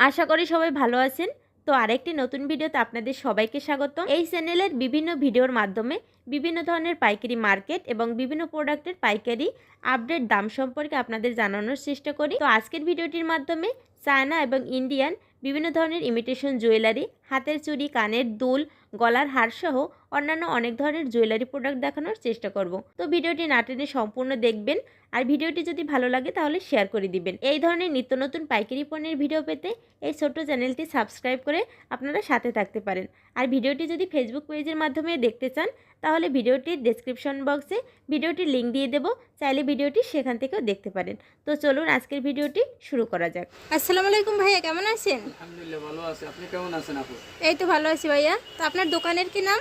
আশা করি সবাই ভালো আছেন। তো আরেকটি নতুন ভিডিওতে আপনাদের সবাইকে স্বাগত এই চ্যানেলের বিভিন্ন ভিডিওর মাধ্যমে বিভিন্ন ধরনের পাইকারি মার্কেট এবং বিভিন্ন প্রোডাক্টের পাইকারি আপডেট দাম সম্পর্কে আপনাদের জানানোর চেষ্টা করি। তো আজকের ভিডিওটির মাধ্যমে চায়না এবং ইন্ডিয়ান বিভিন্ন ধরনের ইমিটেশন জুয়েলারি হাতের চুড়ি, কানের দুল, গলার হারসহ অন্যান্য অনেক ধরনের জুয়েলারি প্রোডাক্ট দেখানোর চেষ্টা করব। তো ভিডিওটি না টেনে সম্পূর্ণ দেখবেন। আর ভিডিওটি যদি ভালো লাগে তাহলে শেয়ার করে দিবেন। এই ধরনের নিত্য নতুন পাইকারি পণ্যের ভিডিও পেতে এই ছোট্ট চ্যানেলটি সাবস্ক্রাইব করে আপনারা সাথে থাকতে পারেন। আর ভিডিওটি যদি ফেসবুক পেজের মাধ্যমে দেখতে চান তাহলে ভিডিওটির ডেসক্রিপশন বক্সে ভিডিওটির লিঙ্ক দিয়ে দেবো। চাইলে ভিডিওটি সেখান থেকেও দেখতে পারেন। তো চলুন আজকের ভিডিওটি শুরু করা যাক। আসসালামু আলাইকুম ভাইয়া কেমন আছেন? আলহামদুলিল্লাহ ভালো আছে। আপনি কেমন আছেন আপু? এই তো ভালো আছি ভাইয়া। তো আপনার দোকানের কি নাম?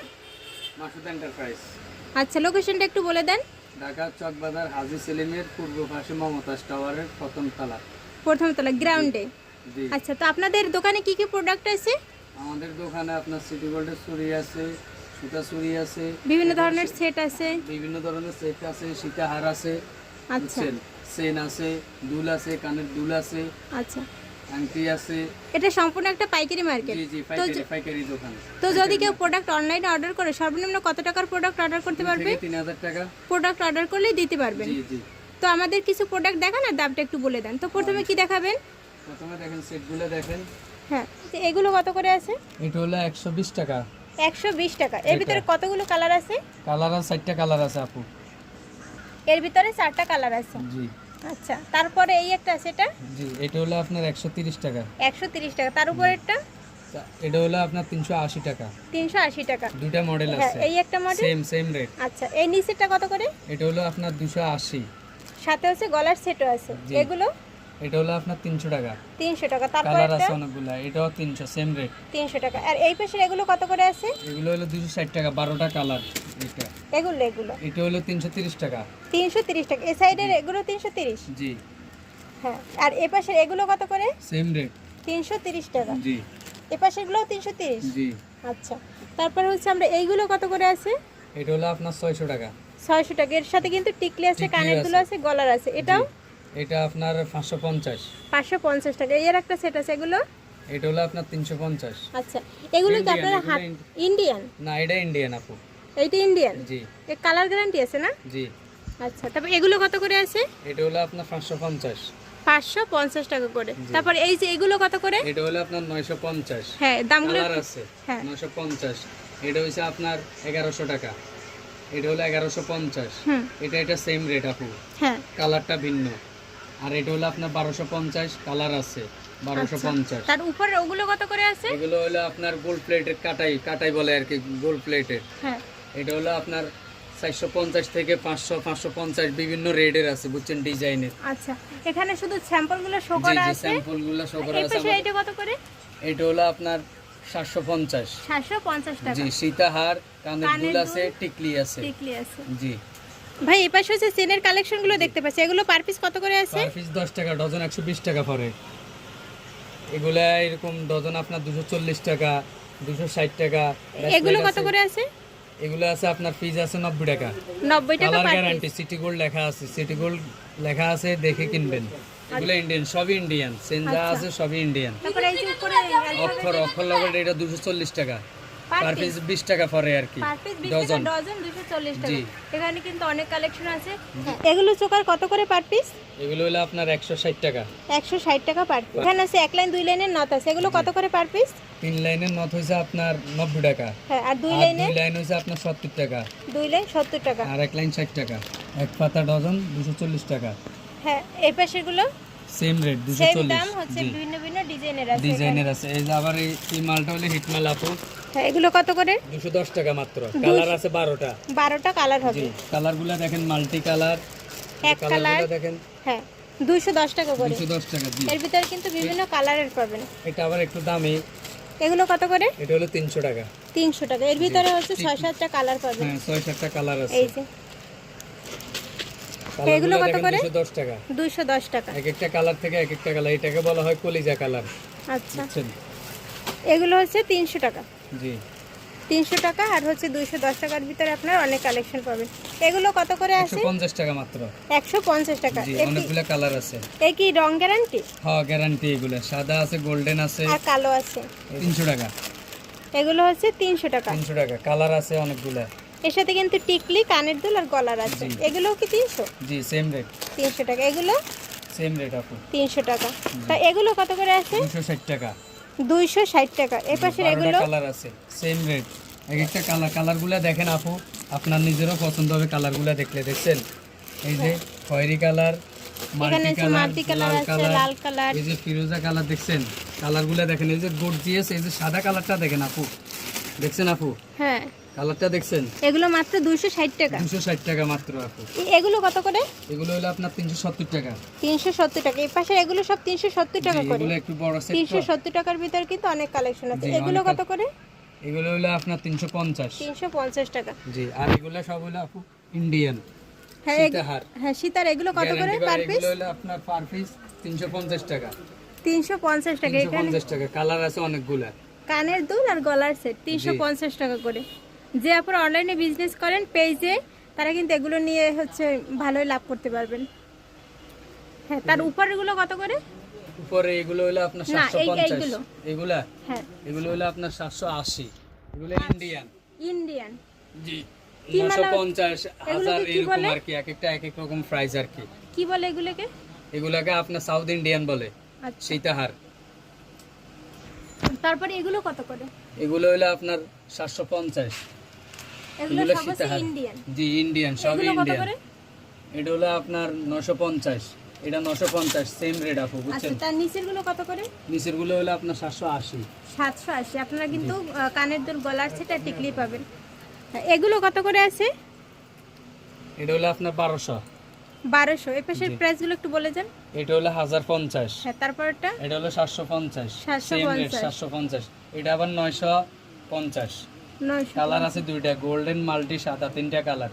মাসুদ এন্টারপ্রাইজ আচ্ছা লোকেশনটা একটু বলে দেন। ঢাকা চকবাজার হাজি সেলিমের পূর্ব পাশে মমতাজ টাওয়ারের প্রথম তলা। প্রথম তলা গ্রাউন্ডে আচ্ছা তো আপনাদের দোকানে কি কি প্রোডাক্ট আছে? আমাদের দোকানে আপনার সিটি গোল্ডের চুড়ি আছে সুতা চুড়ি আছে বিভিন্ন ধরনের সেট আছে? বিভিন্ন ধরনের সেট আছে সীতাহার আছে আচ্ছা। সেন আছে দুল আছে কানের দুল আছে। আচ্ছা। আংটি আছে। এটা সম্পূর্ণ একটা পাইকারি মার্কেট। জি জি পাইকারি পাইকারি দোকান। তো যদি কেউ প্রোডাক্ট অনলাইনে অর্ডার করে সর্বনিম্ন কত টাকার প্রোডাক্ট অর্ডার করতে পারবে? টাকা। প্রোডাক্ট অর্ডার করলেই দিতে পারবেন। জি জি। তো আমাদের কিছু প্রোডাক্ট দেখান আর দামটা একটু বলে দেন। তো প্রথমে কি দেখাবেন? প্রথমে দেখেন সেটগুলো দেখেন। হ্যাঁ তো এগুলো কত করে আছে? এটা হলো একশো বিশ টাকা। একশো বিশ টাকা। এর ভিতরে কতগুলো কালার আছে? কালার আছে চারটা কালার আছে আপু। এর ভিতরে চারটা কালার আছে। জি। আচ্ছা তারপরে এই একটা আছে এটা? জি এটা হলো আপনার একশো তিরিশ টাকা। একশো তিরিশ টাকা তার উপরে একটা? এটা হলো আপনার তিনশো আশি টাকা। তিনশো আশি টাকা। দুটা মডেল হ্যাঁ আছে। এই একটা মডেল সেম সেম রেট আচ্ছা এই নিচেরটা কত করে? এটা হলো আপনার দুশো আশি। সাথে হচ্ছে গলার সেটও আছে। এগুলো? এটা হলো আপনার তিনশো টাকা। তিনশো টাকা তারপর কালার আছে অনেকগুলো এটাও তিনশো সেম রেট তিনশো টাকা। আর এই পাশের এগুলো কত করে আছে? এগুলো হলো দুশো ষাট টাকা বারোটা কালার এটা। এগুলো এগুলো। এটা হলো তিনশো তিরিশ টাকা। তিনশো তিরিশ টাকা। এই সাইডের এগুলো তিনশো তিরিশ? জি। হ্যাঁ। আর এ পাশের এগুলো কত করে? সেম রেট তিনশো তিরিশ টাকা। জি। এ পাশেরগুলোও তিনশো তিরিশ? জি। আচ্ছা। তারপর হচ্ছে আমরা এইগুলো কত করে আছে? এটা হলো আপনার ছয়শো টাকা। ছয়শো টাকা। এর সাথে কিন্তু টিকলি আছে কানের দুলো আছে। গলার আছে। এটাও। এটা আপনার পাঁচশো পঞ্চাশ। পাঁচশো পঞ্চাশ টাকা। এর একটা সেট আছে এগুলো? এটা হলো আপনার তিনশো পঞ্চাশ। আচ্ছা এগুলো কি আপনারা ইন্ডিয়ান না এটা ইন্ডিয়ান আপু। এইটা ইন্ডিয়ান জি। এ কালার গ্যারান্টি আছে না? জি। আচ্ছা তারপর এগুলো কত করে আছে? এটা হলো আপনার পাঁচশো পঞ্চাশ। পাঁচশো পঞ্চাশ টাকা করে। তারপর এই যে এগুলো কত করে? এটা হলো আপনার নয়শো পঞ্চাশ। হ্যাঁ দামগুলো আছে। হ্যাঁ। নয়শো পঞ্চাশ। এটা হচ্ছে আপনার এগারোশো টাকা। এটা হলো এগারোশো পঞ্চাশ। হুম। এটা এটা সেম রেট আপু। হ্যাঁ। কালারটা ভিন্ন। আর এটা হলো আপনার বারোশো পঞ্চাশ কালার আছে বারোশো আচ্ছা। পঞ্চাশ। তার উপরে ওগুলো কত করে আছে? এগুলো হলো আপনার গোল্ড প্লেটের কাটাই কাটাই বলে আর কি গোল্ড প্লেটের। হ্যাঁ। এটা হলো আপনার চারশো পঞ্চাশ থেকে পাঁচশো পাঁচশো পঞ্চাশ বিভিন্ন রেটের আছে বুঝছেন ডিজাইনের। আচ্ছা এখানে শুধু স্যাম্পলগুলো শো করা আছে? স্যাম্পলগুলো সব করা আছে। এইটা কত করে? এটা হলো আপনার সাতশো পঞ্চাশ। সাতশো পঞ্চাশ টাকা। জি সীতাহার কানের দুল, আছে টিকলি আছে। টিকলি আছে। জি। ভাই এই পাশে হচ্ছে চেনের কালেকশনগুলো দেখতে পাচ্ছি। এগুলো পার পিস কত করে আছে? পার পিস দশ টাকা ডজন একশো বিশ টাকা পরে এগুলা এরকম ডজন আপনার দুশো চল্লিশ টাকা দুশো ষাট টাকা। এগুলো কত করে আছে? এগুলো আছে আপনার ফিজ আছে নব্বই টাকা। নব্বই টাকা পার গ্যারান্টি সিটি গোল্ড লেখা আছে সিটি গোল্ড লেখা আছে দেখে কিনবেন। এগুলো ইন্ডিয়ান সবই ইন্ডিয়ান সেন যা আচ্ছা। আছে সবই ইন্ডিয়ান তারপরে এই যে উপরে অক্ষর অক্ষর লগের এটা দুশো চল্লিশ টাকা। পার পিস বিশ টাকা পরে আর কি পার পিস বিশ টাকা ডজন ডজন দুশো চল্লিশ টাকা। এখানে কিন্তু অনেক কালেকশন আছে। এগুলো চোকার কত করে পার পিস এগুলো হলো আপনার একশো ষাট টাকা। একশো ষাট টাকা পার পিস এখানে আছে এক লাইন দুই লাইনের নথ আছে। এগুলো কত করে পার পিস তিন লাইনের নথ হয়েছে আপনার নব্বই টাকা। হ্যাঁ আর দুই আর লাইনে দুই লাইন হয়েছে আপনার সত্তর টাকা। দুই লাইন সত্তর টাকা। আর এক লাইন ষাট টাকা। এক পাতা ডজন দুশো চল্লিশ টাকা। হ্যাঁ এই পাশেরগুলো? সেম রেট দুশো সেম চল্লিশ। দাম হচ্ছে বিভিন্ন বিভিন্ন ডিজাইনের আছে ডিজাইনের আছে। এই যে আবার এই মালটা হলে হিটমাল আপু এগুলো কত করে? টাকা মাত্র। কালার আছে বারোটা। বারোটা কালার হবে। কালারগুলো দেখেন মাল্টি কালার এক কালার দেখেন। হ্যাঁ টাকা করে। টাকা জি। এর ভিতরে কিন্তু বিভিন্ন কালারের পাবেন। এটা আবার একটু দামি। এগুলো কত করে? এটা হলো টাকা। তিনশো টাকা। এর ভিতরে হচ্ছে ছয় সাতটা কালার পাবেন। হ্যাঁ ছয় সাতটা কালার আছে। এই যে। এগুলো কত করে? দুশো দশ টাকা। দুইশো দশ টাকা। এক একটা কালার থেকে এক একটা কালার এটাকে বলা হয় কলিজা কালার। আচ্ছা। এগুলো হচ্ছে তিনশো টাকা। জি। তিনশো টাকা আর হচ্ছে দুইশো দশ টাকার ভিতরে আপনার অনেক কালেকশন পাবেন এগুলো কত করে আছে পঞ্চাশ টাকা মাত্র। একশো পঞ্চাশ টাকা। জি অনেকগুলো কালার আছে। এ কি রং গ্যারান্টি? হ্যাঁ গ্যারান্টি এগুলো। সাদা আছে গোল্ডেন আছে। আর কালো আছে। তিনশো টাকা। এগুলো হচ্ছে তিনশো টাকা। তিনশো টাকা। কালার আছে অনেকগুলো। এর সাথে কিন্তু টিকলি কানের দুল আর গলার আছে। এগুলোও কি তিনশো? জি সেম রেট তিনশো টাকা। এগুলো? সেম রেট আপু। তিনশো টাকা। তা এগুলো কত করে আছে? তিনশো ষাট টাকা। দুইশো ষাট টাকা। এ পাশের এগুলো? কালার আছে। সেম রেট এক একটা কালার কালারগুলো দেখেন আপু। আপনার নিজেরও পছন্দ হবে কালারগুলো দেখলে দেখছেন? এই যে খয়েরি কালার এখানে মাটি কালার আছে লাল কালার এই যে ফিরোজা কালার দেখছেন? কালারগুলো দেখেন এই যে গর্জিয়াস এই যে সাদা কালারটা দেখেন আপু। দেখছেন আপু? হ্যাঁ। কালারটা দেখছেন? এগুলো মাত্র দুইশো ষাট টাকা। দুশো ষাট টাকা মাত্র আপু। এগুলো কত করে? এগুলো হলো আপনার তিনশো সত্তর টাকা। তিনশো সত্তর টাকা। এই পাশে এগুলো সব তিনশো সত্তর টাকা করে। এগুলো একটু বড় সেট তিনশো সত্তর টাকার ভিতর কিন্তু অনেক কালেকশন আছে। এগুলো কত করে? এগুলো হলো আপনার তিনশো পঞ্চাশ। তিনশো পঞ্চাশ টাকা। জি আর এগুলো সব হলো আপু ইন্ডিয়ান হ্যাঁ হ্যাঁ সীতার এগুলো কত করে পার পিস এগুলো হলো আপনার পার পিস তিনশো পঞ্চাশ টাকা। তিনশো পঞ্চাশ টাকা। তিনশো এখানে পঞ্চাশ টাকা। কালার আছে অনেকগুলা। কানের দুল আর গলার সেট তিনশো জি। পঞ্চাশ টাকা করে। যে আপনারা অনলাইনে বিজনেস করেন পেজে তারা কিন্তু এগুলো নিয়ে হচ্ছে ভালোই লাভ করতে পারবেন। হ্যাঁ তার উপরেগুলো কত করে? উপরে এগুলো হলো আপনার না, সাতশো এই- পঞ্চাশ। এইগুলো। এগুলা? হ্যাঁ। এগুলো হলো আপনার সাতশো আশি। এগুলো ইন্ডিয়ান ইন্ডিয়ান জি। কি নশো মালা- পঞ্চাশ এগুলোকে হাজার এরকম আর কি এক একটা এক এক রকম প্রাইস আর কি। কি বলে এগুলোকে? এগুলাকে আপনার সাউথ ইন্ডিয়ান বলে আচ্ছা। সীতাহার। তারপরে এগুলো কত করে? এগুলো হলো আপনার সাতশো পঞ্চাশ। এগুলো সব ইন্ডিয়ান জি ইন্ডিয়ান সব ইন্ডিয়ান এটা হলো আপনার নশো পঞ্চাশ। এটা নশো পঞ্চাশ সেম রেট আপু আচ্ছা বুঝছেন? তার নিচেরগুলো কত করে? নিচেরগুলো হলো আপনার সাতশো আশি। সাতশো আশি। আপনারা কিন্তু কানের দুল গলার সেটা টিকলি পাবেন। এগুলো কত করে আছে? এটা হলো আপনার বারোশো। বারোশো। এ পাশের প্রাইসগুলো একটু বলে যান এটা হলো হাজার পঞ্চাশ। হ্যাঁ তারপরটা? এটা হলো সাতশো পঞ্চাশ। 750 সাতশো পঞ্চাশ। এটা আবার নয়শো পঞ্চাশ। নয়শো কালার আছে দুইটা গোল্ডেন মাল্টি সাদা তিনটা কালার।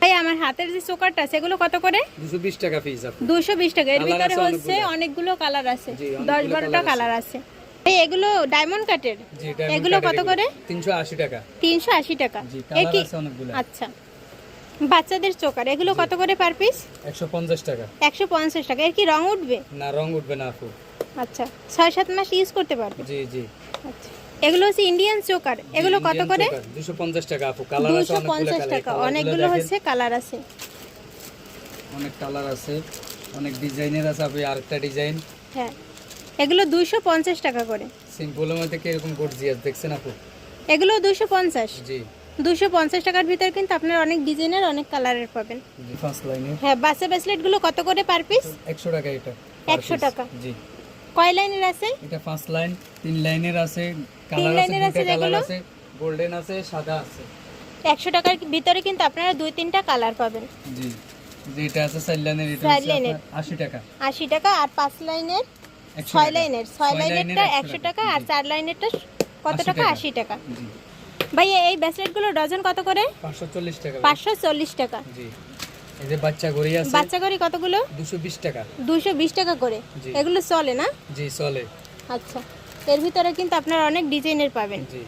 ভাই আমার হাতের যে চোকারটা আছে এগুলো কত করে? দুশো বিশ টাকা পিস আপু দুশো বিশ টাকা। এর ভিতরে হচ্ছে অনেকগুলো কালার আছে। জি, দশ অনেকগুলো বারোটা colour কালার আছে। এই এগুলো ডায়মন্ড কাটের জি এগুলো কত করে? তিনশো আশি টাকা। তিনশো আশি টাকা। জি কালার কি? আছে অনেকগুলো। আচ্ছা। বাচ্চাদের চোকার এগুলো কত করে পার পিস একশো পঞ্চাশ টাকা। একশো পঞ্চাশ টাকা। এর কি রং উঠবে? না রং উঠবে না আপু। আচ্ছা ছয় সাত মাস ইউজ করতে পারবে? জি জি। আচ্ছা। এগুলো হচ্ছে ইন্ডিয়ান চোকার এগুলো কত করে? দুশো পঞ্চাশ টাকা আপু কালার আছে টাকা অনেকগুলো হচ্ছে কালার আছে। অনেক কালার আছে অনেক ডিজাইনের আছে আপনি আরেকটা ডিজাইন হ্যাঁ এগুলো দুইশো পঞ্চাশ টাকা করে। সিম্পলের মধ্যে কীরকম গর্জিয়াস দেখছেন আপু? এগুলো দুশো পঞ্চাশ। জি। দুশো পঞ্চাশ টাকার ভিতরে কিন্তু আপনার অনেক ডিজাইনের অনেক কালারের পাবেন। জি ফার্স্ট লাইনে হ্যাঁ বাচ্চা ব্রেসলেটগুলো কত করে পার পিস একশো টাকা এটা। একশো টাকা। জি। কয় লাইনের আছে? এটা ফার্স্ট লাইন তিন লাইনের আছে কালার আছে লাইনের আছে কালার? আছে গোল্ডেন আছে সাদা আছে। একশো টাকার ভিতরে কিন্তু আপনারা দুই তিনটা কালার পাবেন। জি যেটা আছে চার লাইনের এটা আশি টাকা। আশি টাকা আর পাঁচ লাইনের ছয় লাইনের ছয় লাইনেরটা লাইনের একশো টাকা। আর চার লাইনেরটা কত টাকা। আশি টাকা। জি। ভাই এই ব্রেসলেটগুলো ডজন কত করে? পাঁচশো চল্লিশ টাকা। পাঁচশো চল্লিশ টাকা। জি। এই যে বাচ্চা গড়ি আছে বাচ্চা করি কতগুলো? দুশো বিশ টাকা। দুশো বিশ টাকা করে। এগুলো চলে না? জি চলে। আচ্ছা। এর ভিতরে কিন্তু আপনারা অনেক ডিজাইনের পাবেন। জি।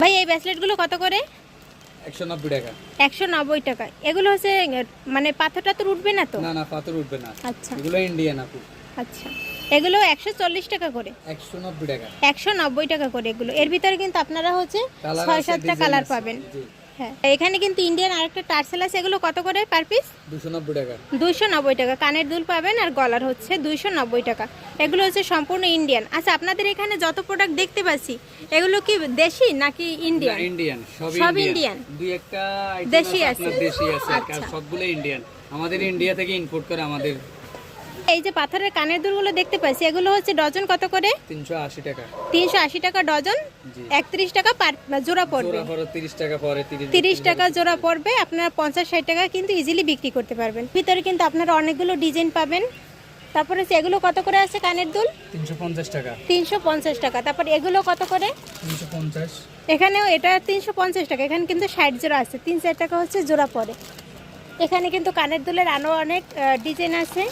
ভাই এই ব্রেসলেটগুলো কত করে? একশো নব্বই টাকা। একশো নব্বই টাকা। এগুলো হচ্ছে মানে পাথর টাথর উঠবে না তো? না না পাথর উঠবে না। আচ্ছা। এগুলো ইন্ডিয়ান আপু। আচ্ছা। এগুলো একশো চল্লিশ টাকা করে। একশো নব্বই টাকা। করে এগুলো। এর ভিতরে কিন্তু আপনারা হচ্ছে ছয় সাতটা কালার পাবেন। জি। হ্যাঁ। এখানে কিন্তু ইন্ডিয়ান আরেকটা টার্সেল আছে এগুলো কত করে পার পিস দুশো নব্বই টাকা। দুইশো নব্বই টাকা। কানের দুল পাবেন আর গলার হচ্ছে দুইশো নব্বই টাকা। এগুলো হচ্ছে সম্পূর্ণ ইন্ডিয়ান আচ্ছা আপনাদের এখানে যত প্রোডাক্ট দেখতে পাচ্ছি এগুলো কি দেশি নাকি ইন্ডিয়ান ইন্ডিয়ান সব ইন্ডিয়ান? দুই একটা দেশি আছে? দেশি আছে আচ্ছা। সবগুলো ইন্ডিয়ান আমাদের ইন্ডিয়া থেকে ইম্পোর্ট করে আমাদের এই যে পাথরের কানের দুলগুলো দেখতে পাচ্ছি এগুলো হচ্ছে ডজন কত করে? তিনশো আশি টাকা। তিনশো আশি টাকা ডজন জি। একত্রিশ টাকা পার জোড়া পড়বে। জোড়া পরে তিরিশ টাকা পরে তিরিশ তিরিশ টাকা জোড়া পড়বে আপনারা পঞ্চাশ ষাট টাকা কিন্তু ইজিলি বিক্রি করতে পারবেন। ভিতরে কিন্তু আপনারা অনেকগুলো ডিজাইন পাবেন। তারপরে এগুলো কত করে আছে কানের দুল? তিনশো পঞ্চাশ টাকা। তিনশো পঞ্চাশ টাকা। তারপর এগুলো কত করে? তিনশো পঞ্চাশ। এখানেও এটা তিনশো পঞ্চাশ টাকা এখানে কিন্তু ষাট জোড়া আছে তিন চার টাকা হচ্ছে জোড়া পড়ে। এখানে কিন্তু কানের দুলের আরও অনেক ডিজাইন আছে।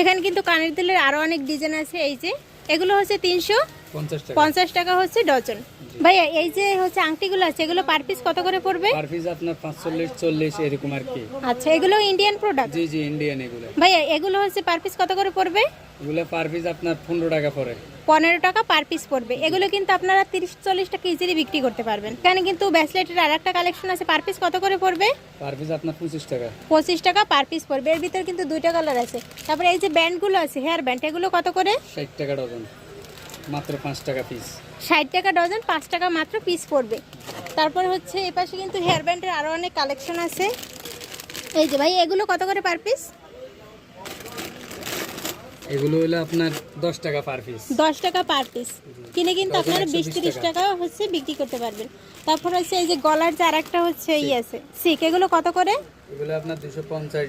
এখানে কিন্তু কানের দুলের আরও অনেক ডিজাইন আছে এই যে। এগুলো হচ্ছে তিনশো পঞ্চাশ টাকা। হচ্ছে ডজন। ভাইয়া এই যে হচ্ছে আংটিগুলো আছে এগুলো পার পিস কত করে পড়বে? পার পিস আপনার পাঁচচল্লিশ চল্লিশ এরকম আর কি। আচ্ছা এগুলো ইন্ডিয়ান প্রোডাক্ট জি জি ইন্ডিয়ান এগুলো। ভাইয়া এগুলো হচ্ছে পার পিস কত করে পড়বে? এগুলো পার পিস আপনার পনেরো টাকা পড়ে। পনেরো টাকা পার পিস পড়বে। এগুলো কিন্তু আপনারা তিরিশ চল্লিশ টাকা ইজিলি বিক্রি করতে পারবেন। এখানে কিন্তু ব্যাসলেটের আর একটা কালেকশন আছে পার পিস কত করে পড়বে? পার পিস আপনার পঁচিশ টাকা। পঁচিশ টাকা পার পিস পড়বে। এর ভিতরে কিন্তু দুইটা কালার আছে। তারপরে এই যে ব্যান্ডগুলো আছে হেয়ার ব্যান্ড এগুলো কত করে? ষাট টাকা ডজন। মাত্র পাঁচ টাকা পিস ষাট টাকা ডজন পাঁচ টাকা মাত্র পিস পড়বে। তারপর হচ্ছে এ পাশে কিন্তু হেয়ার ব্যান্ডের আরও অনেক কালেকশন আছে। এই যে ভাই এগুলো কত করে পার পিস এগুলো হলো আপনার দশ টাকা পার পিস দশ টাকা পার পিস কিনে কিন্তু আপনারা 120 বিশ তিরিশ টাকা। টাকা হচ্ছে বিক্রি করতে পারবেন। তারপর হচ্ছে এই যে গলার যে আরেকটা হচ্ছে এই আছে। সিক এগুলো কত করে? এগুলো আপনার দুশো পঞ্চাশ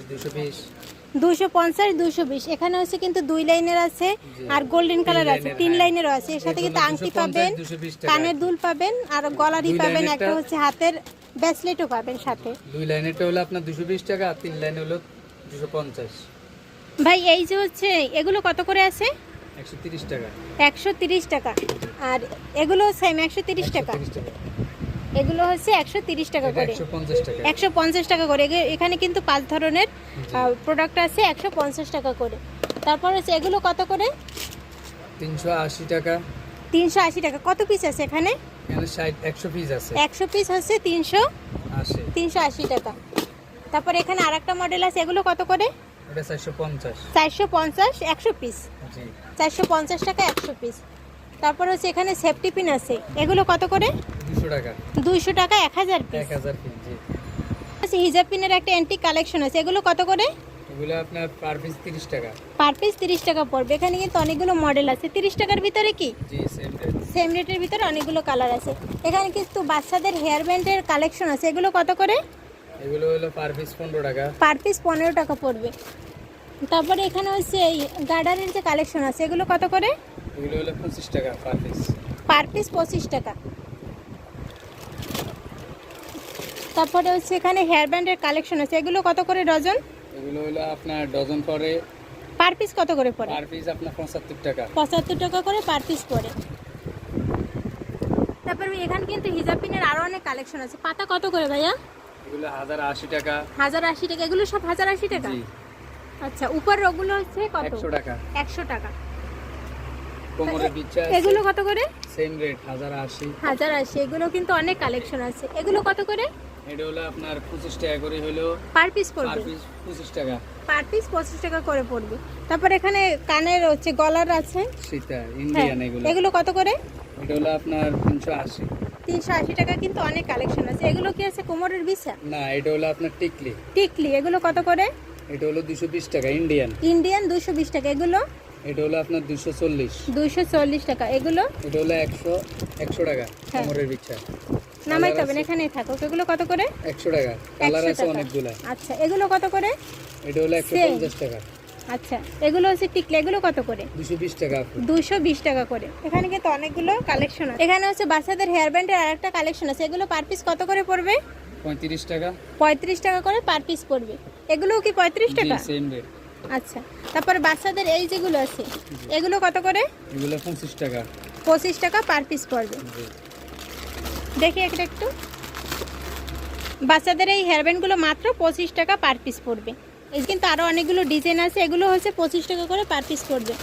দুশো পঞ্চাশ দুশো বিশ। এখানে হচ্ছে কিন্তু দুই লাইনের আছে আর গোল্ডেন কালার আছে। তিন হ্যাঁ। লাইনেরও আছে। এর সাথে কিন্তু আংটি পাবেন 220 কানের দুল পাবেন আর গলারই পাবেন। একটা হচ্ছে হাতের ব্যাসলেটও পাবেন সাথে। দুই লাইনেরটা হলো আপনার দুশো বিশ টাকা আর তিন লাইনে হলো দুশো পঞ্চাশ। ভাই এই যে হচ্ছে এগুলো কত করে আছে? একশো তিরিশ টাকা। একশো তিরিশ টাকা। আর এগুলো সেম একশো তিরিশ টাকা। 130 টাকা। এগুলো হচ্ছে একশো তিরিশ টাকা করে। একশো পঞ্চাশ টাকা। করে। এখানে কিন্তু পাঁচ ধরনের প্রোডাক্ট আছে একশো পঞ্চাশ টাকা করে। তারপর হচ্ছে এগুলো কত করে? তিনশো আশি টাকা। তিনশো আশি টাকা। কত পিস আছে এখানে? এখানে একশো পিস আছে। একশো পিস হচ্ছে তিনশো তিনশো আশি টাকা। তারপর এখানে আর একটা মডেল আছে। এগুলো কত করে? চারশো পঞ্চাশ। চারশো পঞ্চাশ একশো পিস চারশো পঞ্চাশ টাকা একশো পিস তারপর হচ্ছে এখানে সেফটি পিন আছে। এগুলো কত করে? দুশো টাকা। পিস পিস জি। আচ্ছা হিজাব পিনের একটা অ্যান্টিক কালেকশন আছে এগুলো কত করে? এগুলো আপনার পার পিস তিরিশ টাকা। পার পিস তিরিশ টাকা পড়বে। এখানে কিন্তু অনেকগুলো মডেল আছে। তিরিশ টাকার ভিতরে কি? জি সেম রেট সেম রেটের ভিতরে অনেকগুলো কালার আছে। এখানে কিন্তু বাচ্চাদের হেয়ার ব্যান্ডের কালেকশন আছে। এগুলো কত করে? এগুলো হলো পার পিস পনেরো টাকা। পার পিস পনেরো টাকা পড়বে। তারপরে এখানে হচ্ছে এই গার্ডারের যে কালেকশন আছে এগুলো কত করে? এগুলো হলো পঁচিশ টাকা পার পিস পার পিস পঁচিশ টাকা। তারপরে হচ্ছে এখানে হেয়ার ব্যান্ডের কালেকশন আছে। এগুলো কত করে ডজন? এগুলো হলো আপনার ডজন পরে পার পিস কত করে পড়ে? পার পিস আপনার পঁচাত্তর টাকা। পঁচাত্তর টাকা করে পার পিস পড়ে। তারপরে এখানে কিন্তু হিজাব পিনের আরও অনেক কালেকশন আছে। পাতা কত করে ভাইয়া? এগুলো হাজার আশি টাকা। হাজার আশি টাকা। এগুলো সব হাজার আশি টাকা? জি। আচ্ছা উপর ওগুলো হচ্ছে কত? একশো টাকা। একশো টাকা। কোমরের বিচ্ছা এগুলো কত করে? সেম রেট হাজার আশি। হাজার আশি। এগুলো কিন্তু অনেক কালেকশন আছে। এগুলো কত করে? এটা হলো আপনার পঁচিশ টাকা করে হলো পার পিস পার পিস পঁচিশ টাকা। পার পিস পঁচিশ টাকা করে পড়বে। তারপর এখানে কানের হচ্ছে গলার আছে? সেটা ইন্ডিয়ান এগুলো। এগুলো কত করে? এটা হলো আপনার তিনশো আশি। তিনশো আশি টাকা কিন্তু অনেক কালেকশন আছে। এগুলো কি আছে কোমরের বিছা? না এটা হলো আপনার টিকলি। টিকলি এগুলো কত করে? এটা হলো দুশো বিশ টাকা ইন্ডিয়ান ইন্ডিয়ান দুশো বিশ টাকা। এগুলো? এটা হলো আপনার দুশো চল্লিশ। দুশো চল্লিশ টাকা। এগুলো? এটা হলো একশো একশো টাকা হ্যাঁ। কোমরের বিচ্ছা নামাইতে হবে এখানেই থাকুক এগুলো কত করে? একশো টাকা। কালার আছে অনেকগুলা। আচ্ছা এগুলো কত করে? এটা হলো একশো Same. পঞ্চাশ টাকা। আচ্ছা এগুলো হচ্ছে টিকলি এগুলো কত করে? দুশো বিশ টাকা আপু। দুশো বিশ টাকা করে। এখানে কিন্তু অনেকগুলো কালেকশন আছে। এখানে হচ্ছে বাচ্চাদের হেয়ার ব্যান্ডের আর একটা কালেকশন আছে। এগুলো পার পিস কত করে পড়বে? পঁয়ত্রিশ টাকা। পঁয়ত্রিশ টাকা করে পার পিস পড়বে। এগুলোও কি পঁয়ত্রিশ জি টাকা? সেম রেট আচ্ছা তারপরে বাচ্চাদের এই যেগুলো আছে এগুলো কত করে? এগুলো পঁচিশ টাকা। পঁচিশ টাকা পার পিস পড়বে। জি। দেখি একটা একটু। বাচ্চাদের এই হেয়ার ব্যান্ডগুলো মাত্র পঁচিশ টাকা পার পিস পড়বে। এই কিন্তু আরও অনেকগুলো ডিজাইন আছে এগুলো হচ্ছে পঁচিশ টাকা করে পার পিস পড়বে।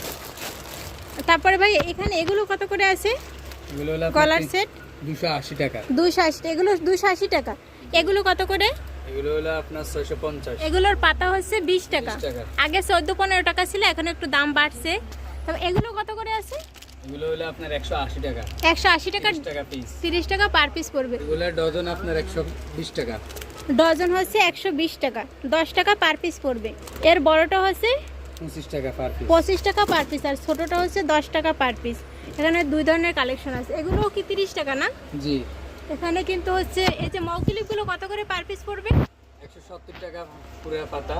তারপরে ভাই এখানে এগুলো কত করে আছে? কলার সেট দুশো আশি টাকা। দুশো আশি এগুলো দুশো আশি টাকা। এগুলো কত করে? এগুলো হলো আপনার এগুলোর পাতা হচ্ছে বিশ টাকা। 20 টাকা। আগে চোদ্দ পনেরো টাকা ছিল এখন একটু দাম বাড়ছে। তবে এগুলো কত করে আছে? এগুলো হলো আপনার একশো আশি টাকা। একশো আশি টাকা তিরিশ টাকা পিস তিরিশ টাকা পার পিস পড়বে। এগুলো ডজন আপনার একশো বিশ টাকা। ডজন হচ্ছে একশো বিশ টাকা। দশ টাকা পার পিস পড়বে। এর বড়টা হচ্ছে পঁচিশ টাকা পার পিস পঁচিশ টাকা পার পিস আর ছোটোটা হচ্ছে দশ টাকা পার পিস এখানে দুই ধরনের কালেকশন আছে। এগুলোও কি তিরিশ টাকা না? জি। এখানে কিন্তু হচ্ছে এই যে মৌকিলিপগুলো কত করে পার পিস পড়বে? একশো সত্তর টাকা পুরো পাতা।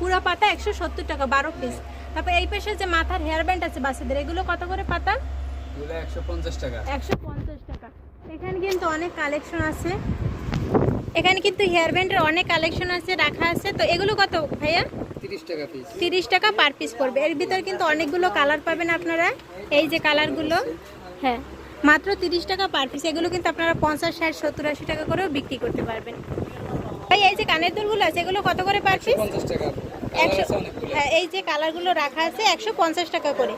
পুরো পাতা একশো সত্তর টাকা বারো পিস তারপর এই পাশে যে মাথার হেয়ার ব্যান্ড আছে বাচ্চাদের এগুলো কত করে পাতা এগুলো একশো পঞ্চাশ টাকা। একশো পঞ্চাশ টাকা। এখানে কিন্তু অনেক কালেকশন আছে। এখানে কিন্তু হেয়ার ব্যান্ডের অনেক কালেকশন আছে রাখা আছে। তো এগুলো কত ভাইয়া? তিরিশ টাকা পিস তিরিশ টাকা পার পিস পড়বে। এর ভিতরে কিন্তু অনেকগুলো কালার পাবেন আপনারা। এই যে কালারগুলো হ্যাঁ মাত্র তিরিশ টাকা পার পিস এগুলো কিন্তু আপনারা পঞ্চাশ ষাট সত্তর আশি টাকা করেও বিক্রি করতে পারবেন। ভাই এই যে কানের দুলগুলো আছে এগুলো কত করে পার পিস পঞ্চাশ টাকা। একশো হ্যাঁ এই যে কালারগুলো রাখা আছে একশো পঞ্চাশ টাকা করে।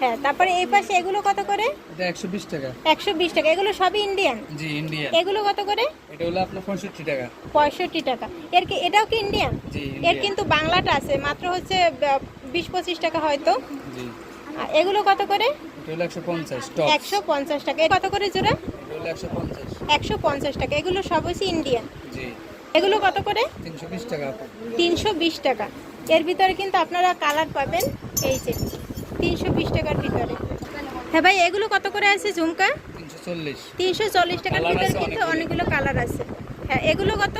হ্যাঁ তারপরে এই পাশে এগুলো কত করে? এটা একশো বিশ টাকা। একশো বিশ টাকা। এগুলো সবই ইন্ডিয়ান? জি ইন্ডিয়ান। এগুলো কত করে? এটা হলো আপনার পঁয়ষট্টি টাকা। পঁয়ষট্টি টাকা। এর কি এটাও কি ইন্ডিয়ান? জি এর কিন্তু বাংলাটা আছে মাত্র হচ্ছে ব- বিশ পঁচিশ টাকা হয়তো। জি। এগুলো কত করে? এটা হলো একশো পঞ্চাশ টপ একশো পঞ্চাশ টাকা। এর কত করে জোড়া? এটা হলো একশো পঞ্চাশ। একশো পঞ্চাশ টাকা। এগুলো সব হচ্ছে ইন্ডিয়ান। জি। এগুলো কত করে? তিনশো বিশ টাকা। তিনশো বিশ টাকা। এর ভিতরে কিন্তু আপনারা কালার পাবেন এই যে তিনশো বিশ টাকার ভিতরে। হ্যাঁ ভাই এগুলো কত করে আছে ঝুমকা? তিনশো চল্লিশ। টাকার ভিতরে কিন্তু অনেকগুলো। কালার আছে। হ্যাঁ এগুলো কত?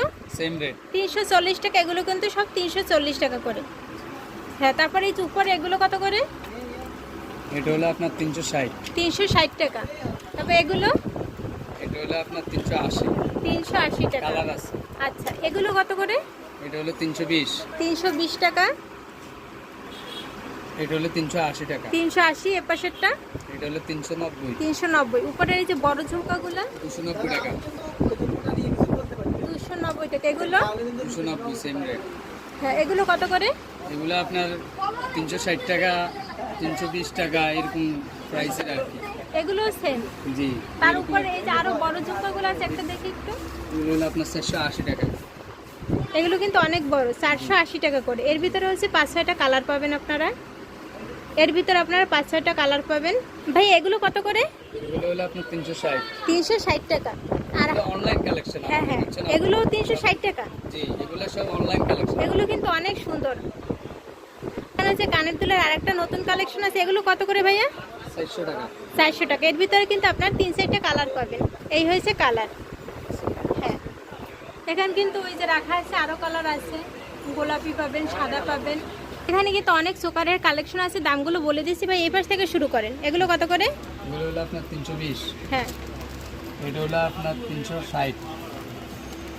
তিনশো চল্লিশ টাকা এগুলো কিন্তু সব তিনশো চল্লিশ টাকা করে। হ্যাঁ তারপরে এই উপরে এগুলো কত করে? এটা হলো আপনার তিনশো ষাট। তিনশো ষাট টাকা। তারপরে এগুলো? এটা হলো আপনার তিনশো আশি। তিনশো আশি টাকা। আচ্ছা এগুলো কত করে? এটা হলো তিনশো বিশ। তিনশো বিশ টাকা। এটা হলো তিনশো আশি টাকা। তিনশো আশি এ পাশেরটা? এটা হলো তিনশো নব্বই। তিনশো নব্বই। উপরের এই যে বড় ঝুমকাগুলো? দুশো নব্বই টাকা। দুশো নব্বই টাকা। এগুলো? দুশো নব্বই সেম রেট হ্যাঁ এগুলো কত করে? এগুলো আপনার তিনশো ষাট টাকা তিনশো বিশ টাকা এরকম প্রাইসের আর কি। এগুলো সেম জি। তার উপরে এই যে আরও বড় ঝুমকাগুলো আছে একটা দেখি একটু। এগুলো হলো আপনার চারশো আশি টাকা। এগুলো কিন্তু অনেক বড় চারশো আশি টাকা করে। এর ভিতরে হচ্ছে পাঁচ ছয়টা কালার পাবেন আপনারা। এর ভিতরে আপনারা পাঁচ ছয়টা কালার পাবেন। ভাই এগুলো কত করে? এগুলো তিনশো ষাট। টাকা। আর অনলাইন কালেকশন হ্যাঁ হ্যাঁ। এগুলোও তিনশো ষাট টাকা। এগুলো সব অনলাইন কালেকশন এগুলো কিন্তু অনেক সুন্দর। কানের দুলের আরেকটা নতুন কালেকশন আছে। এগুলো কত করে ভাইয়া? চারশো টাকা। চারশো টাকা। এর ভিতরে কিন্তু আপনার তিন চারটে কালার পাবেন। এই হয়েছে কালার এখানে কিন্তু ওই যে রাখা আছে আরও কালার আছে। গোলাপি পাবেন সাদা পাবেন। এখানে কিন্তু অনেক চোকারের কালেকশন আছে দামগুলো বলে দিচ্ছি ভাই এই পাশ থেকে শুরু করেন। এগুলো কত করে? এগুলো হলো আপনার তিনশো বিশ। হ্যাঁ। এটা হলো আপনার তিনশো ষাট।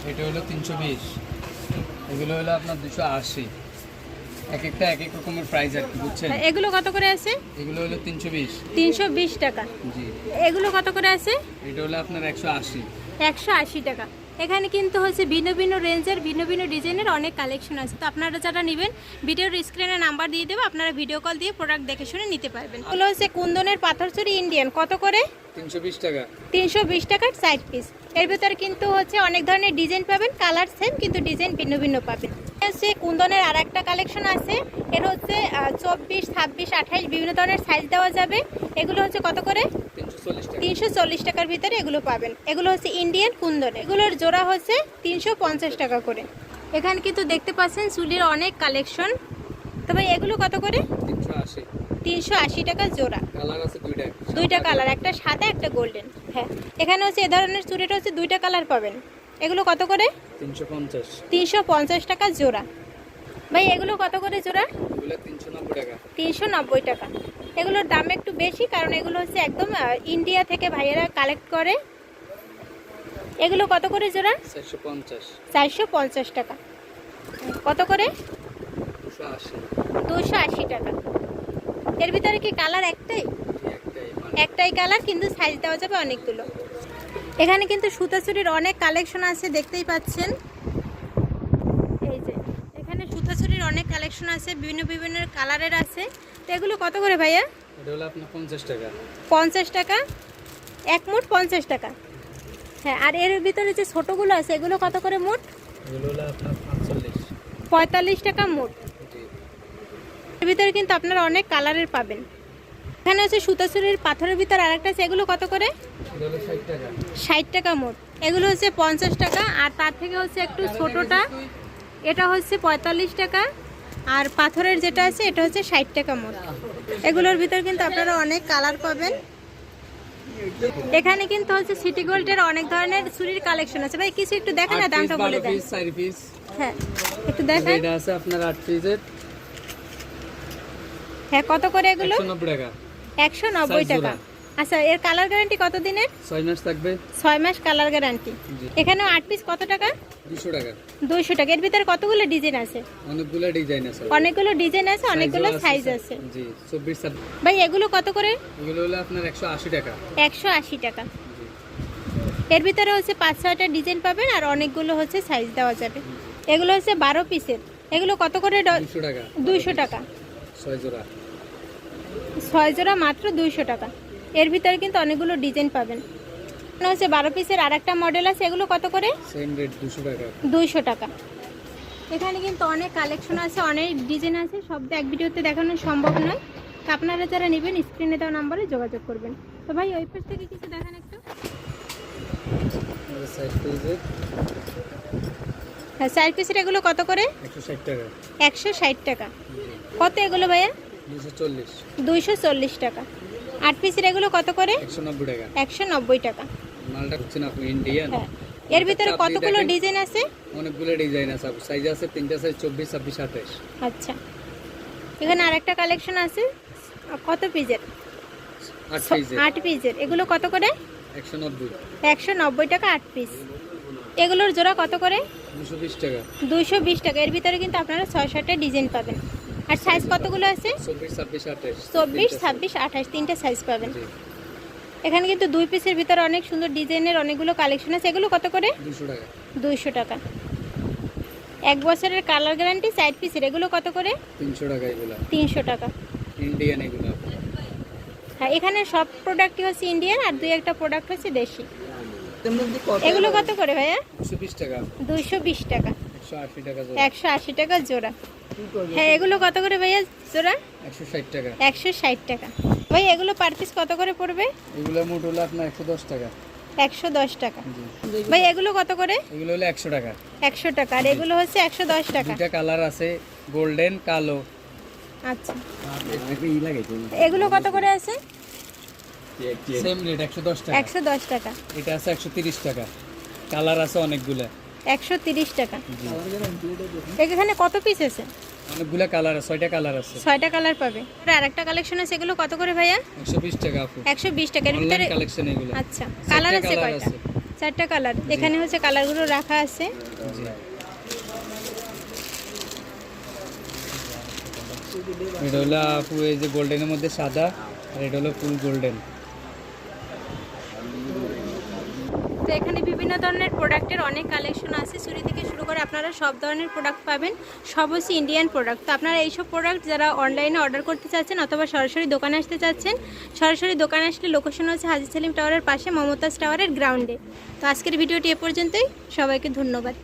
এটা হলো তিনশো বিশ। এগুলো হলো আপনার দুশো আশি। এক একটা এক এক রকমের প্রাইস আর কি বুঝছেন? এগুলো কত করে আছে? এগুলো হলো তিনশো বিশ। তিনশো বিশ টাকা। জি। এগুলো কত করে আছে? এটা হলো আপনার একশো আশি। একশো আশি টাকা। এখানে কিন্তু হচ্ছে ভিন্ন ভিন্ন রেঞ্জের ভিন্ন ভিন্ন ডিজাইনের অনেক কালেকশন আছে। তো আপনারা যারা নেবেন ভিডিওর স্ক্রিনে নাম্বার দিয়ে দেবো আপনারা ভিডিও কল দিয়ে প্রোডাক্ট দেখে শুনে নিতে পারবেন। এগুলো হচ্ছে কুন্দনের পাথরচুরি ইন্ডিয়ান কত করে? তিনশো বিশ টাকা। তিনশো বিশ টাকার সাইড পিস এর ভিতরে কিন্তু হচ্ছে অনেক ধরনের ডিজাইন পাবেন কালার সেম কিন্তু ডিজাইন ভিন্ন ভিন্ন পাবেন। হচ্ছে কুন্দনের আর একটা কালেকশন আছে। এর হচ্ছে চব্বিশ ছাব্বিশ আঠাইশ বিভিন্ন ধরনের সাইজ দেওয়া যাবে। এগুলো হচ্ছে কত করে? তিনশো চল্লিশ টাকার ভিতরে এগুলো পাবেন। এগুলো হচ্ছে ইন্ডিয়ান কুন্দন। এগুলোর জোড়া হচ্ছে তিনশো পঞ্চাশ টাকা করে। এখানে কিন্তু দেখতে পাচ্ছেন চুলির অনেক কালেকশন। তবে এগুলো কত করে? তিনশো আশি। টাকা জোড়া। দুইটা। দুইটা কালার একটা সাদা একটা গোল্ডেন হ্যাঁ। এখানে হচ্ছে এ ধরনের চুড়িটা হচ্ছে দুইটা কালার পাবেন। এগুলো কত করে? তিনশো পঞ্চাশ। টাকা জোড়া। ভাই এগুলো কত করে জোড়া? তিনশো নব্বই টাকা। এগুলোর দাম একটু বেশি কারণ এগুলো হচ্ছে একদম ইন্ডিয়া থেকে ভাইয়েরা কালেক্ট করে। এগুলো কত করে জোড়া? চারশো পঞ্চাশ। টাকা। কত করে? দুশো আশি। টাকা। এর ভিতরে কি কালার একটাই? একটাই একটাই কালার কিন্তু সাইজ দেওয়া যাবে অনেকগুলো। এখানে কিন্তু সুতা চুরির অনেক কালেকশন আছে দেখতেই পাচ্ছেন এই যে এখানে সুতা চুরির অনেক কালেকশন আছে বিভিন্ন বিভিন্ন কালারের আছে। তো এগুলো কত করে ভাইয়া? এটা হলো আপনার পঞ্চাশ টাকা। পঞ্চাশ টাকা? এক মুঠ পঞ্চাশ টাকা। হ্যাঁ আর এর ভিতরে যে ছোটোগুলো আছে এগুলো কত করে পাঁচচল্লিশ। পঁয়তাল্লিশ টাকা জি। এর ভিতরে কিন্তু আপনারা অনেক কালারের পাবেন। এখানে হচ্ছে সুতাচুরির পাথরের ভিতর আরেকটা আছে এগুলো কত করে? ষাট টাকা মোট। এগুলো হচ্ছে পঞ্চাশ টাকা আর তার থেকে হচ্ছে একটু ছোটোটা এটা হচ্ছে পঁয়তাল্লিশ টাকা। আর পাথরের যেটা আছে এটা হচ্ছে ষাট টাকা মোট। এগুলোর ভিতর কিন্তু আপনারা অনেক কালার পাবেন। এখানে কিন্তু হচ্ছে সিটি গোল্ডের অনেক ধরনের চুরির কালেকশন আছে। ভাই কিছু একটু দেখেন না দামটা বলে দেন। হ্যাঁ একটু দেখেন। এটা আছে আপনার আট পিসের হ্যাঁ কত করে এগুলো? একশো নব্বই টাকা। একশো নব্বই Size টাকা। জোড়া। আচ্ছা এর কালার গ্যারান্টি কত দিনের? ছয় মাস থাকবে। ছয় মাস কালার গ্যারান্টি এখানেও আট পিস কত টাকা? দুশো টাকা। দুইশো টাকা। এর ভিতরে কতগুলো ডিজাইন আছে? অনেকগুলো ডিজাইন আছে। অনেকগুলো ডিজাইন আছে অনেকগুলো সাইজ আছে। জি চব্বিশ ছাব্বিশ ভাই এগুলো কত করে? এগুলো হলো আপনার একশো আশি টাকা। একশো আশি টাকা। এর ভিতরে হচ্ছে পাঁচ ছয়টা ডিজাইন পাবেন আর অনেকগুলো হচ্ছে সাইজ দেওয়া যাবে। এগুলো হচ্ছে বারো পিসের এগুলো কত করে দুশো টাকা। দুইশো টাকা। ছয় জোড়া। ছয় জোড়া মাত্র দুইশো টাকা। এর ভিতরে কিন্তু অনেকগুলো ডিজাইন পাবেন। হচ্ছে বারো পিসের আর একটা মডেল আছে এগুলো কত করে? দুইশো টাকা। এখানে কিন্তু অনেক কালেকশন আছে অনেক ডিজাইন আছে সব এক ভিডিওতে দেখানো সম্ভব নয়। আপনারা যারা নেবেন স্ক্রিনে দেওয়া নাম্বারে যোগাযোগ করবেন। তো ভাই ওই পাশ থেকে কিছু দেখান একটু। হ্যাঁ চার পিসের এগুলো কত করে? একশো ষাট টাকা। কত এগুলো ভাইয়া? দুইশো চল্লিশ টাকা। আট পিসের এগুলো কত করে? একশো নব্বই টাকা। একশো নব্বই টাকা। মালটা হচ্ছে না ইন্ডিয়ান হ্যাঁ। এর ভিতরে কতগুলো ডিজাইন আছে? অনেকগুলো ডিজাইন আছে। সাইজ আছে তিনটা সাইজ চব্বিশ ছাব্বিশ আঠাশ। আচ্ছা। এখানে আরেকটা কালেকশন আছে। কত পিসের আট পিসের এগুলো কত করে? একশো নব্বই। টাকা আট পিস এগুলোর জোড়া কত করে? দুশো বিশ টাকা। দুইশো বিশ টাকা। এর ভিতরে কিন্তু আপনারা ছয় সাতটা ডিজাইন পাবেন। আর সাইজ কতগুলো আছে? চব্বিশ ছাব্বিশ আঠাশ। তিনটা সাইজ পাবেন। এখানে কিন্তু দুই পিসের ভিতরে অনেক সুন্দর ডিজাইনের অনেকগুলো কালেকশন আছে। এগুলো কত করে? দুইশো টাকা। এক বছরের কালার গ্যারান্টি সাইড পিসের এগুলো কত করে? তিনশো টাকা এগুলো। তিনশো টাকা। ইন্ডিয়ান এগুলো। হ্যাঁ এখানে সব প্রোডাক্টই হচ্ছে ইন্ডিয়ান আর দুই একটা প্রোডাক্ট হচ্ছে দেশি। এগুলো কত করে ভাইয়া? দুইশো বিশ টাকা। একশো আশি টাকা জোড়া। হ্যাঁ এগুলো কত করে ভাইয়া জোড়া? একশো ষাট টাকা। একশো ষাট টাকা। ভাই এগুলো পার পিস কত করে পড়বে? এগুলো মোট হলো আপনার একশো দশ টাকা। একশো দশ টাকা। জি। ভাই এগুলো কত করে? এগুলো হলো একশো টাকা। একশো টাকা। আর এগুলো হচ্ছে একশো দশ টাকা। দুইটা কালার আছে গোল্ডেন কালো। আচ্ছা। এগুলো কত করে আছে? সেম রেট একশো দশ টাকা। একশো দশ টাকা। এটা আছে একশো তিরিশ টাকা। কালার আছে অনেকগুলা। একশো তিরিশ টাকা। এখানে কত পিস আছে? অনেকগুলা কালার আছে ছয়টা কালার আছে। ছয়টা কালার পাবে। আর একটা কালেকশন আছে এগুলো কত করে ভাইয়া? একশো বিশ টাকা আপু। একশো বিশ টাকার ভিতরে কালেকশন এগুলো। আচ্ছা কালার আছে কয়টা? চারটা কালার এখানে হচ্ছে কালারগুলো রাখা আছে। এটা হলো আপু এই যে গোল্ডেনের মধ্যে সাদা আর এটা হলো ফুল গোল্ডেন তো এখানে বিভিন্ন ধরনের প্রোডাক্টের অনেক কালেকশন আছে। চুরি থেকে শুরু করে আপনারা সব ধরনের প্রোডাক্ট পাবেন। সব হচ্ছে ইন্ডিয়ান প্রোডাক্ট তো আপনারা এইসব প্রোডাক্ট যারা অনলাইনে অর্ডার করতে চাচ্ছেন অথবা সরাসরি দোকানে আসতে চাচ্ছেন, সরাসরি দোকানে আসলে লোকেশন হচ্ছে হাজি সেলিম টাওয়ারের পাশে, মমতাজ টাওয়ারের গ্রাউন্ডে তো আজকের ভিডিওটি এ পর্যন্তই। সবাইকে ধন্যবাদ।